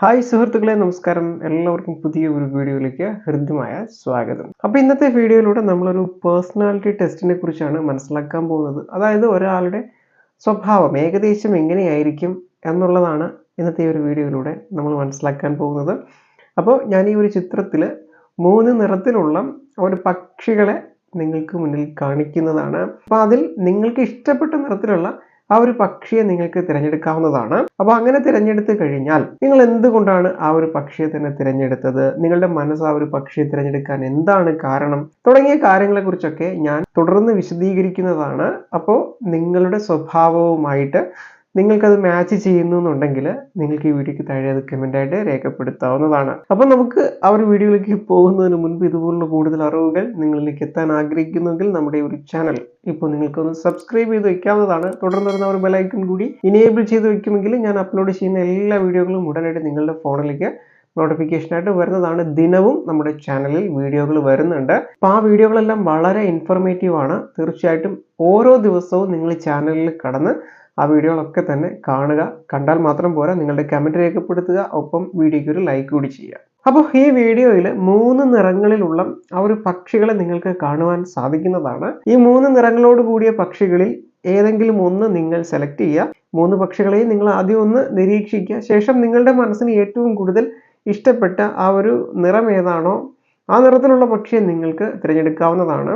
Hi സുഹൃത്തുക്കളെ നമസ്കാരം. എല്ലാവർക്കും പുതിയ ഒരു വീഡിയോയിലേക്ക് ഹൃദ്യമായ സ്വാഗതം. അപ്പോൾ ഇന്നത്തെ വീഡിയോയിലൂടെ നമ്മളൊരു പേഴ്സണാലിറ്റി ടെസ്റ്റിനെ കുറിച്ചാണ് മനസ്സിലാക്കാൻ പോകുന്നത്. അതായത് ഒരാളുടെ സ്വഭാവം ഏകദേശം എങ്ങനെയായിരിക്കും എന്നുള്ളതാണ് ഇന്നത്തെ ഒരു വീഡിയോയിലൂടെ നമ്മൾ മനസ്സിലാക്കാൻ പോകുന്നത്. അപ്പോൾ ഞാൻ ഈ ഒരു ചിത്രത്തിൽ മൂന്ന് നിറത്തിലുള്ള ഒരു പക്ഷികളെ നിങ്ങൾക്ക് മുന്നിൽ കാണിക്കുന്നതാണ്. അപ്പോൾ അതിൽ നിങ്ങൾക്ക് ഇഷ്ടപ്പെട്ട നിറത്തിലുള്ള ആ ഒരു പക്ഷിയെ നിങ്ങൾക്ക് തിരഞ്ഞെടുക്കാവുന്നതാണ്. അപ്പോൾ അങ്ങനെ തിരഞ്ഞെടുത്തു കഴിഞ്ഞാൽ നിങ്ങൾ എന്തുകൊണ്ടാണ് ആ ഒരു പക്ഷിയെ തന്നെ തിരഞ്ഞെടുത്തത്? നിങ്ങളുടെ മനസ്സ് ആ ഒരു പക്ഷിയെ തിരഞ്ഞെടുക്കാൻ എന്താണ് കാരണം? തുടങ്ങിയ കാര്യങ്ങളെ കുറിച്ചൊക്കെ ഞാൻ തുടർന്ന് വിശദീകരിക്കുന്നതാണ്. അപ്പോൾ നിങ്ങളുടെ സ്വഭാവവുമായിട്ട് നിങ്ങൾക്കത് മാച്ച് ചെയ്യുന്നു എന്നുണ്ടെങ്കിൽ നിങ്ങൾക്ക് ഈ വീഡിയോക്ക് താഴെ അത് കമന്റായിട്ട് രേഖപ്പെടുത്താവുന്നതാണ്. അപ്പോൾ നമുക്ക് ആ ഒരു വീഡിയോയിലേക്ക് പോകുന്നതിന് മുൻപ് ഇതുപോലുള്ള കൂടുതൽ അറിവുകൾ നിങ്ങളിലേക്ക് എത്താൻ ആഗ്രഹിക്കുന്നുവെങ്കിൽ നമ്മുടെ ഒരു ചാനൽ ഇപ്പോൾ നിങ്ങൾക്കൊന്ന് സബ്സ്ക്രൈബ് ചെയ്ത് വയ്ക്കാവുന്നതാണ് തുടർന്ന് വരുന്ന ഒരു ബെലൈക്കൺ കൂടി ഇനേബിൾ ചെയ്ത് വയ്ക്കുമെങ്കിൽ ഞാൻ അപ്ലോഡ് ചെയ്യുന്ന എല്ലാ വീഡിയോകളും ഉടനടി നിങ്ങളുടെ ഫോണിലേക്ക് നോട്ടിഫിക്കേഷനായിട്ട് വരുന്നതാണ്. ദിനവും നമ്മുടെ ചാനലിൽ വീഡിയോകൾ വരുന്നുണ്ട്. അപ്പോൾ ആ വീഡിയോകളെല്ലാം വളരെ ഇൻഫോർമേറ്റീവ് ആണ്. തീർച്ചയായിട്ടും ഓരോ ദിവസവും നിങ്ങൾ ചാനലിൽ കടന്ന് ആ വീഡിയോകളൊക്കെ തന്നെ കാണുക. കണ്ടാൽ മാത്രം പോരാ നിങ്ങളുടെ കമന്റ് രേഖപ്പെടുത്തുക. ഒപ്പം വീഡിയോയ്ക്ക് ഒരു ലൈക്ക് കൂടി ചെയ്യുക. അപ്പോൾ ഈ വീഡിയോയിൽ മൂന്ന് നിറങ്ങളിലുള്ള ആ ഒരു പക്ഷികളെ നിങ്ങൾക്ക് കാണുവാൻ സാധിക്കുന്നതാണ്. ഈ മൂന്ന് നിറങ്ങളോട് കൂടിയ പക്ഷികളിൽ ഏതെങ്കിലും ഒന്ന് നിങ്ങൾ സെലക്ട് ചെയ്യുക. മൂന്ന് പക്ഷികളെയും നിങ്ങൾ ആദ്യം ഒന്ന് നിരീക്ഷിക്കുക. ശേഷം നിങ്ങളുടെ മനസ്സിന് ഏറ്റവും കൂടുതൽ ഇഷ്ടപ്പെട്ട ആ ഒരു നിറം ഏതാണോ ആ നിറത്തിലുള്ള പക്ഷിയെ നിങ്ങൾക്ക് തിരഞ്ഞെടുക്കാവുന്നതാണ്.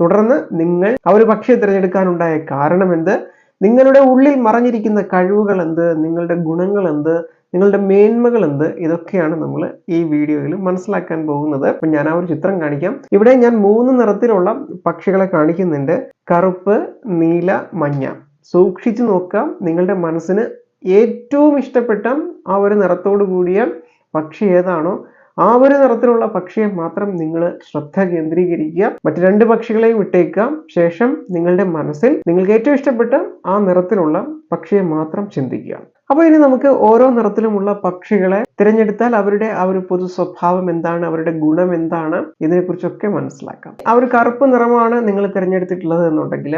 തുടർന്ന് നിങ്ങൾ ആ ഒരു പക്ഷിയെ തിരഞ്ഞെടുക്കാനുണ്ടായ കാരണം എന്ത്? നിങ്ങളുടെ ഉള്ളിൽ മറഞ്ഞിരിക്കുന്ന കഴിവുകൾ എന്ത്? നിങ്ങളുടെ ഗുണങ്ങൾ എന്ത്? നിങ്ങളുടെ മേന്മകൾ എന്ത്? ഇതൊക്കെയാണ് നമ്മൾ ഈ വീഡിയോയിൽ മനസ്സിലാക്കാൻ പോകുന്നത്. അപ്പം ഞാൻ ആ ഒരു ചിത്രം കാണിക്കാം. ഇവിടെ ഞാൻ മൂന്ന് നിറത്തിലുള്ള പക്ഷികളെ കാണിക്കുന്നുണ്ട്. കറുപ്പ് നീല മഞ്ഞ. സൂക്ഷിച്ചു നോക്കാം. നിങ്ങളുടെ മനസ്സിന് ഏറ്റവും ഇഷ്ടപ്പെട്ട ആ ഒരു നിറത്തോടു കൂടിയ പക്ഷി ഏതാണോ? ആ ഒരു നിറത്തിലുള്ള പക്ഷിയെ മാത്രം നിങ്ങൾ ശ്രദ്ധ കേന്ദ്രീകരിക്കുക. മറ്റു രണ്ട് പക്ഷികളെയും വിട്ടേക്കാം ശേഷം നിങ്ങളുടെ മനസ്സിൽ നിങ്ങൾക്ക് ഏറ്റവും ഇഷ്ടപ്പെട്ട ആ നിറത്തിലുള്ള പക്ഷിയെ മാത്രം ചിന്തിക്കുക. അപ്പോൾ ഇനി നമുക്ക് ഓരോ നിറത്തിലുമുള്ള പക്ഷികളെ തിരഞ്ഞെടുത്താൽ അവരുടെ ആ ഒരു പൊതു സ്വഭാവം എന്താണ്? അവരുടെ ഗുണം എന്താണ്? ഇതിനെക്കുറിച്ചൊക്കെ മനസ്സിലാക്കാം. ആ ഒരു കറുപ്പ് നിറമാണ് നിങ്ങൾ തിരഞ്ഞെടുത്തിട്ടുള്ളത് എന്നുണ്ടെങ്കിൽ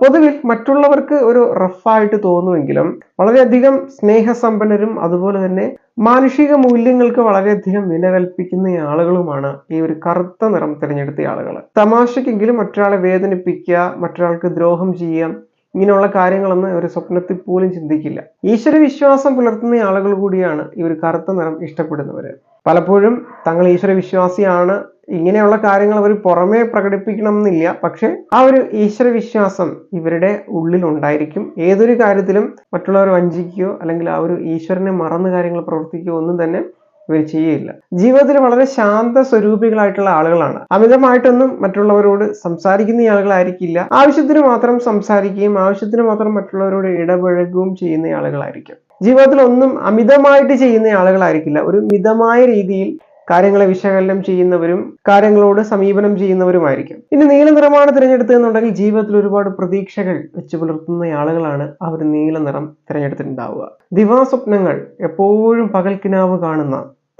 പൊതുവിൽ മറ്റുള്ളവർക്ക് ഒരു റഫായിട്ട് തോന്നുമെങ്കിലും വളരെയധികം സ്നേഹസമ്പന്നരും അതുപോലെ തന്നെ മാനുഷിക മൂല്യങ്ങൾക്ക് വളരെയധികം വില കൽപ്പിക്കുന്ന ആളുകളുമാണ് ഈ ഒരു കറുത്ത നിറം തിരഞ്ഞെടുത്ത ആളുകൾ. തമാശക്കെങ്കിലും മറ്റൊരാളെ വേദനിപ്പിക്കുക മറ്റൊരാൾക്ക് ദ്രോഹം ചെയ്യാം ഇങ്ങനെയുള്ള കാര്യങ്ങളൊന്നും ഒരു സ്വപ്നത്തിൽ പോലും ചിന്തിക്കില്ല. ഈശ്വര വിശ്വാസം പുലർത്തുന്ന ആളുകൾ കൂടിയാണ് ഈ ഒരു കറുത്ത നിറം ഇഷ്ടപ്പെടുന്നവര്. പലപ്പോഴും തങ്ങൾ ഈശ്വര വിശ്വാസിയാണ് ഇങ്ങനെയുള്ള കാര്യങ്ങൾ അവർ പുറമേ പ്രകടിപ്പിക്കണം എന്നില്ല പക്ഷെ ആ ഒരു ഈശ്വര വിശ്വാസം ഇവരുടെ ഉള്ളിൽ ഉണ്ടായിരിക്കും. ഏതൊരു കാര്യത്തിലും മറ്റുള്ളവർ വഞ്ചിക്കുകയോ അല്ലെങ്കിൽ ആ ഒരു ഈശ്വരനെ മറന്ന് കാര്യങ്ങൾ പ്രവർത്തിക്കുകയോ ഒന്നും തന്നെ ഇവർ ചെയ്യില്ല ജീവിതത്തിൽ വളരെ ശാന്ത സ്വരൂപികളായിട്ടുള്ള ആളുകളാണ്. അമിതമായിട്ടൊന്നും മറ്റുള്ളവരോട് സംസാരിക്കുന്ന ആളുകളായിരിക്കില്ല. ആവശ്യത്തിന് മാത്രം സംസാരിക്കുകയും ആവശ്യത്തിന് മാത്രം മറ്റുള്ളവരോട് ഇടപഴകുകയും ചെയ്യുന്ന ആളുകളായിരിക്കും. ജീവിതത്തിൽ ഒന്നും അമിതമായിട്ട് ചെയ്യുന്ന ആളുകളായിരിക്കില്ല. ഒരു മിതമായ രീതിയിൽ കാര്യങ്ങളെ വിശകലനം ചെയ്യുന്നവരും കാര്യങ്ങളോട് സമീപനം ചെയ്യുന്നവരുമായിരിക്കും. ഇനി നീല നിറമാണ് തിരഞ്ഞെടുത്തതെന്നുണ്ടെങ്കിൽ ജീവിതത്തിൽ ഒരുപാട് പ്രതീക്ഷകൾ വെച്ച് പുലർത്തുന്ന ആളുകളാണ് അവർ നീല നിറം തിരഞ്ഞെടുത്തിട്ടുണ്ടാവുക. ദിവാസ്വപ്നങ്ങൾ എപ്പോഴും പകൽക്കിനാവ് കാണുന്ന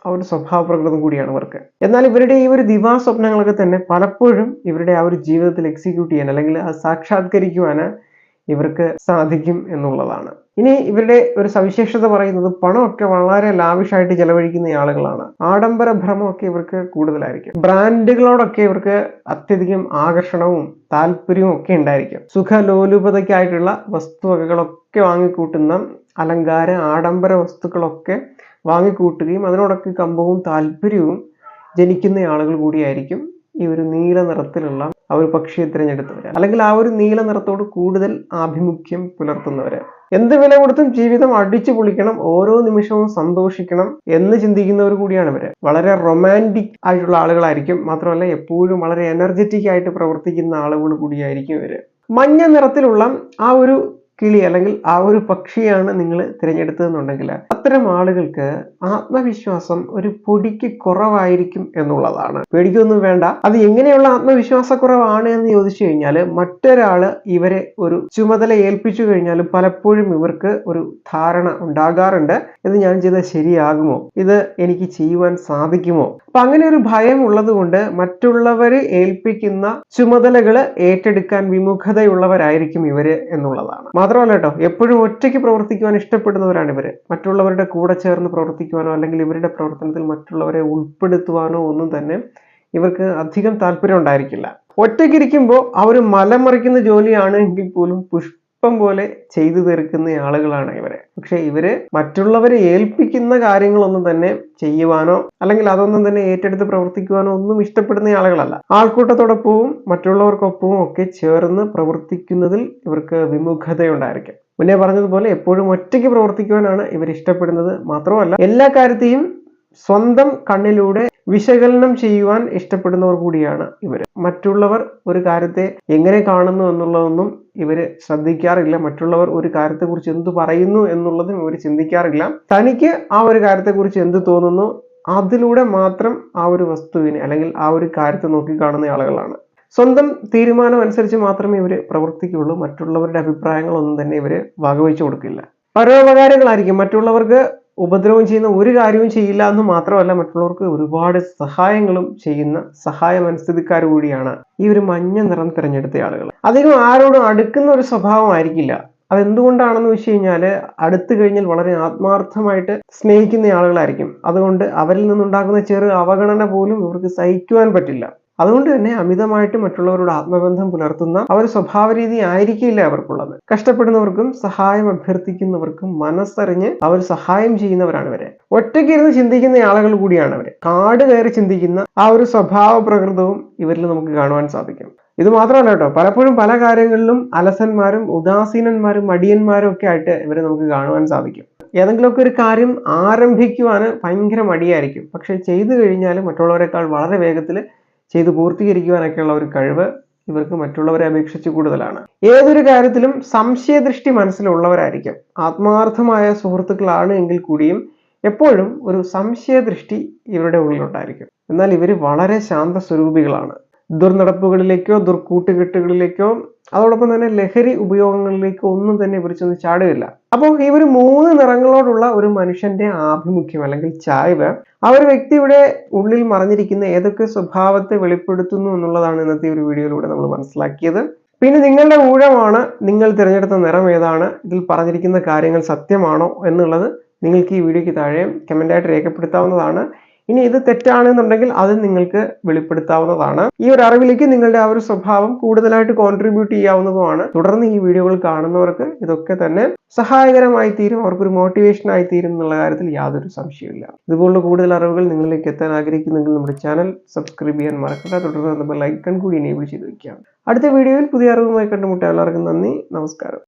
ആ ഒരു സ്വഭാവ പ്രകൃതം കൂടിയാണ് ഇവർക്ക്. എന്നാൽ ഇവരുടെ ഈ ഒരു ദിവാസ്വപ്നങ്ങളൊക്കെ തന്നെ പലപ്പോഴും ഇവരുടെ ആ ഒരു ജീവിതത്തിൽ എക്സിക്യൂട്ട് ചെയ്യാൻ അല്ലെങ്കിൽ അത് സാക്ഷാത്കരിക്കുവാൻ ഇവർക്ക് സാധിക്കും എന്നുള്ളതാണ്. ഇനി ഇവരുടെ ഒരു സവിശേഷത പറയുന്നത് പണമൊക്കെ വളരെ ലാവിഷായിട്ട് ചെലവഴിക്കുന്ന ആളുകളാണ്. ആഡംബര ഭ്രമമൊക്കെ ഇവർക്ക് കൂടുതലായിരിക്കും. ബ്രാൻഡുകളോടൊക്കെ ഇവർക്ക് അത്യധികം ആകർഷണവും താല്പര്യവും ഒക്കെ ഉണ്ടായിരിക്കും. സുഖലോലുപതയ്ക്കായിട്ടുള്ള വസ്തുവകകളൊക്കെ വാങ്ങിക്കൂട്ടുന്ന അലങ്കാര ആഡംബര വസ്തുക്കളൊക്കെ വാങ്ങിക്കൂട്ടുകയും അതിനോടൊക്കെ കമ്പവും താല്പര്യവും ജനിക്കുന്ന ആളുകൾ കൂടിയായിരിക്കും ഈ ഒരു നീല നിറത്തിലുള്ള ആ ഒരു പക്ഷിയെ തിരഞ്ഞെടുത്തവര് അല്ലെങ്കിൽ ആ ഒരു നീല നിറത്തോട് കൂടുതൽ ആഭിമുഖ്യം പുലർത്തുന്നവര് എന്ത് വില കൊടുത്തും ജീവിതം അടിച്ചു പൊളിക്കണം ഓരോ നിമിഷവും സന്തോഷിക്കണം എന്ന് ചിന്തിക്കുന്നവർ കൂടിയാണ് ഇവർ. വളരെ റൊമാന്റിക് ആയിട്ടുള്ള ആളുകളായിരിക്കും. മാത്രമല്ല എപ്പോഴും വളരെ എനർജറ്റിക് ആയിട്ട് പ്രവർത്തിക്കുന്ന ആളുകൾ കൂടിയായിരിക്കും ഇവർ. മഞ്ഞ നിറത്തിലുള്ള ആ ഒരു കിളി അല്ലെങ്കിൽ ആ ഒരു പക്ഷിയാണ് നിങ്ങൾ തിരഞ്ഞെടുത്തതെന്നുണ്ടെങ്കിൽ അത്തരം ആളുകൾക്ക് ആത്മവിശ്വാസം ഒരു പൊടിക്ക് കുറവായിരിക്കും എന്നുള്ളതാണ്. പേടിക്കൊന്നും വേണ്ട. അത് എങ്ങനെയുള്ള ആത്മവിശ്വാസക്കുറവാണ് എന്ന് ചോദിച്ചു കഴിഞ്ഞാൽ മറ്റൊരാൾ ഇവരെ ഒരു ചുമതല ഏൽപ്പിച്ചു കഴിഞ്ഞാൽ പലപ്പോഴും ഇവർക്ക് ഒരു ധാരണ ഉണ്ടാകാറുണ്ട്. ഇത് ഞാൻ ചെയ്താൽ ശരിയാകുമോ? ഇത് എനിക്ക് ചെയ്യുവാൻ സാധിക്കുമോ? അപ്പൊ അങ്ങനെ ഒരു ഭയം ഉള്ളതുകൊണ്ട് മറ്റുള്ളവര് ഏൽപ്പിക്കുന്ന ചുമതലകൾ ഏറ്റെടുക്കാൻ വിമുഖതയുള്ളവരായിരിക്കും ഇവർ എന്നുള്ളതാണ്. മാത്രമല്ല കേട്ടോ എപ്പോഴും ഒറ്റയ്ക്ക് പ്രവർത്തിക്കുവാൻ ഇഷ്ടപ്പെടുന്നവരാണ് ഇവർ. മറ്റുള്ളവരുടെ കൂടെ ചേർന്ന് പ്രവർത്തിക്കുവാനോ അല്ലെങ്കിൽ ഇവരുടെ പ്രവർത്തനത്തിൽ മറ്റുള്ളവരെ ഉൾപ്പെടുത്തുവാനോ ഒന്നും തന്നെ ഇവർക്ക് അധികം താല്പര്യം ഉണ്ടായിരിക്കില്ല. ഒറ്റയ്ക്കിരിക്കുമ്പോൾ അവർ മലമറിക്കുന്ന ജോലിയാണ് എങ്കിൽ പോലും പുഷ്പം പോലെ ചെയ്തു തീർക്കുന്ന ആളുകളാണ് ഇവരെ. പക്ഷെ ഇവർ മറ്റുള്ളവരെ ഏൽപ്പിക്കുന്ന കാര്യങ്ങളൊന്നും തന്നെ ചെയ്യുവാനോ അല്ലെങ്കിൽ അതൊന്നും തന്നെ ഏറ്റെടുത്ത് പ്രവർത്തിക്കുവാനോ ഒന്നും ഇഷ്ടപ്പെടുന്ന ആളുകളല്ല. ആൾക്കൂട്ടത്തോടൊപ്പവും മറ്റുള്ളവർക്കൊപ്പവും ഒക്കെ ചേർന്ന് പ്രവർത്തിക്കുന്നതിൽ ഇവർക്ക് വിമുഖതയുണ്ടായിരിക്കും. മുന്നേ പറഞ്ഞതുപോലെ എപ്പോഴും ഒറ്റയ്ക്ക് പ്രവർത്തിക്കുവാനാണ് ഇവർ ഇഷ്ടപ്പെടുന്നത്. മാത്രമല്ല എല്ലാ കാര്യത്തെയും സ്വന്തം കണ്ണിലൂടെ വിശകലനം ചെയ്യുവാൻ ഇഷ്ടപ്പെടുന്നവർ കൂടിയാണ് ഇവർ മറ്റുള്ളവർ ഒരു കാര്യത്തെ എങ്ങനെ കാണുന്നു എന്നുള്ളതൊന്നും ഇവർ ശ്രദ്ധിക്കാറില്ല. മറ്റുള്ളവർ ഒരു കാര്യത്തെക്കുറിച്ച് എന്ത് പറയുന്നു എന്നുള്ളതും ഇവർ ചിന്തിക്കാറില്ല. തനിക്ക് ആ ഒരു കാര്യത്തെക്കുറിച്ച് എന്ത് തോന്നുന്നു അതിലൂടെ മാത്രം ആ ഒരു വസ്തുവിനെ അല്ലെങ്കിൽ ആ ഒരു കാര്യത്തെ നോക്കി കാണുന്ന ആളുകളാണ്. സ്വന്തം തീരുമാനം അനുസരിച്ച് മാത്രമേ ഇവർ പ്രവർത്തിക്കുകയുള്ളൂ. മറ്റുള്ളവരുടെ അഭിപ്രായങ്ങളൊന്നും തന്നെ ഇവർ വകവെച്ചു കൊടുക്കില്ല. പരോപകാരങ്ങളായിരിക്കും. മറ്റുള്ളവർക്ക് ഉപദ്രവം ചെയ്യുന്ന ഒരു കാര്യവും ചെയ്യില്ല എന്ന് മാത്രമല്ല മറ്റുള്ളവർക്ക് ഒരുപാട് സഹായങ്ങളും ചെയ്യുന്ന സഹായ മനസ്ഥിതിക്കാർ കൂടിയാണ് ഈ ഒരു മഞ്ഞ നിറം തിരഞ്ഞെടുത്ത ആളുകൾ. അധികം ആരോടും അടുക്കുന്ന ഒരു സ്വഭാവമായിരിക്കില്ല അതെന്തുകൊണ്ടാണെന്ന് വെച്ച് കഴിഞ്ഞാൽ അടുത്തു കഴിഞ്ഞാൽ വളരെ ആത്മാർത്ഥമായിട്ട് സ്നേഹിക്കുന്ന ആളുകളായിരിക്കും. അതുകൊണ്ട് അവരിൽ നിന്നുണ്ടാകുന്ന ചെറു അവഗണന പോലും ഇവർക്ക് സഹിക്കുവാൻ പറ്റില്ല. അതുകൊണ്ട് തന്നെ അമിതമായിട്ട് മറ്റുള്ളവരോട് ആത്മബന്ധം പുലർത്തുന്ന ഒരു സ്വഭാവ രീതി ആയിരിക്കില്ല അവർക്കുള്ളത്. കഷ്ടപ്പെടുന്നവർക്കും സഹായം അഭ്യർത്ഥിക്കുന്നവർക്കും മനസ്സറിഞ്ഞ് അവർ സഹായം ചെയ്യുന്നവരാണ് ഇവരെ. ഒറ്റയ്ക്കിരുന്ന് ചിന്തിക്കുന്ന ആളുകൾ കൂടിയാണ് അവർ കാട് കയറി ചിന്തിക്കുന്ന ആ ഒരു സ്വഭാവ പ്രകൃതവും ഇവരിൽ നമുക്ക് കാണുവാൻ സാധിക്കും. ഇത് മാത്രമല്ല കേട്ടോ പലപ്പോഴും പല കാര്യങ്ങളിലും അലസന്മാരും ഉദാസീനന്മാരും മടിയന്മാരും ഒക്കെ ആയിട്ട് ഇവരെ നമുക്ക് കാണുവാൻ സാധിക്കും. ഏതെങ്കിലുമൊക്കെ ഒരു കാര്യം ആരംഭിക്കുവാൻ ഭയങ്കര മടിയായിരിക്കും. പക്ഷെ ചെയ്തു കഴിഞ്ഞാൽ മറ്റുള്ളവരെക്കാൾ വളരെ വേഗത്തിൽ ചെയ്ത് പൂർത്തീകരിക്കുവാനൊക്കെയുള്ള ഒരു കഴിവ് ഇവർക്ക് മറ്റുള്ളവരെ അപേക്ഷിച്ച് കൂടുതലാണ്. ഏതൊരു കാര്യത്തിലും സംശയദൃഷ്ടി മനസ്സിലുള്ളവരായിരിക്കും. ആത്മാർത്ഥമായ സുഹൃത്തുക്കളാണ് എങ്കിൽ കൂടിയും എപ്പോഴും ഒരു സംശയദൃഷ്ടി ഇവരുടെ ഉള്ളിലുണ്ടായിരിക്കും. എന്നാൽ ഇവർ വളരെ ശാന്ത സ്വരൂപികളാണ് ദുർനടപ്പുകളിലേക്കോ ദുർക്കൂട്ടുകെട്ടുകളിലേക്കോ അതോടൊപ്പം തന്നെ ലഹരി ഉപയോഗങ്ങളിലേക്കോ ഒന്നും തന്നെ ഇവർ ചെന്ന് ചാടുകയില്ല. അപ്പോൾ ഈ ഒരു മൂന്ന് നിറങ്ങളോടുള്ള ഒരു മനുഷ്യന്റെ ആഭിമുഖ്യം അല്ലെങ്കിൽ ചായ്വ് ആ ഒരു വ്യക്തിയുടെ ഉള്ളിൽ മറഞ്ഞിരിക്കുന്ന ഏതൊക്കെ സ്വഭാവത്തെ വെളിപ്പെടുത്തുന്നു എന്നുള്ളതാണ് ഇന്നത്തെ ഒരു വീഡിയോയിലൂടെ നമ്മൾ മനസ്സിലാക്കിയത്. പിന്നെ നിങ്ങളുടെ ഊഴമാണ് നിങ്ങൾ തിരഞ്ഞെടുത്ത നിറം ഏതാണ് ഇതിൽ പറഞ്ഞിരിക്കുന്ന കാര്യങ്ങൾ സത്യമാണോ എന്നുള്ളത് നിങ്ങൾക്ക് ഈ വീഡിയോയ്ക്ക് താഴെ കമന്റായിട്ട് രേഖപ്പെടുത്താവുന്നതാണ്. ഇനി ഇത് തെറ്റാണെന്നുണ്ടെങ്കിൽ അത് നിങ്ങൾക്ക് വെളിപ്പെടുത്താവുന്നതാണ്. ഈ ഒരു അറിവിലേക്ക് നിങ്ങളുടെ ആ ഒരു സ്വഭാവം കൂടുതലായിട്ട് കോൺട്രിബ്യൂട്ട് ചെയ്യാവുന്നതുമാണ്. തുടർന്ന് ഈ വീഡിയോകൾ കാണുന്നവർക്ക് ഇതൊക്കെ തന്നെ സഹായകരമായി തീരും അവർക്കൊരു മോട്ടിവേഷൻ ആയി തീരും എന്നുള്ള കാര്യത്തിൽ യാതൊരു സംശയമില്ല ഇതുപോലുള്ള കൂടുതൽ അറിവുകൾ നിങ്ങളിലേക്ക് എത്താൻ ആഗ്രഹിക്കുന്നെങ്കിൽ നമ്മുടെ ചാനൽ സബ്സ്ക്രൈബ് ചെയ്യാൻ മറക്കണ്ട. തുടർന്ന് നമ്മൾ ലൈക്കൺ കൂടി എനേബിൾ ചെയ്ത് വയ്ക്കുക അടുത്ത വീഡിയോയിൽ പുതിയ അറിവുമായി കണ്ടുമുട്ടാൻ എല്ലാവർക്കും നന്ദി. നമസ്കാരം.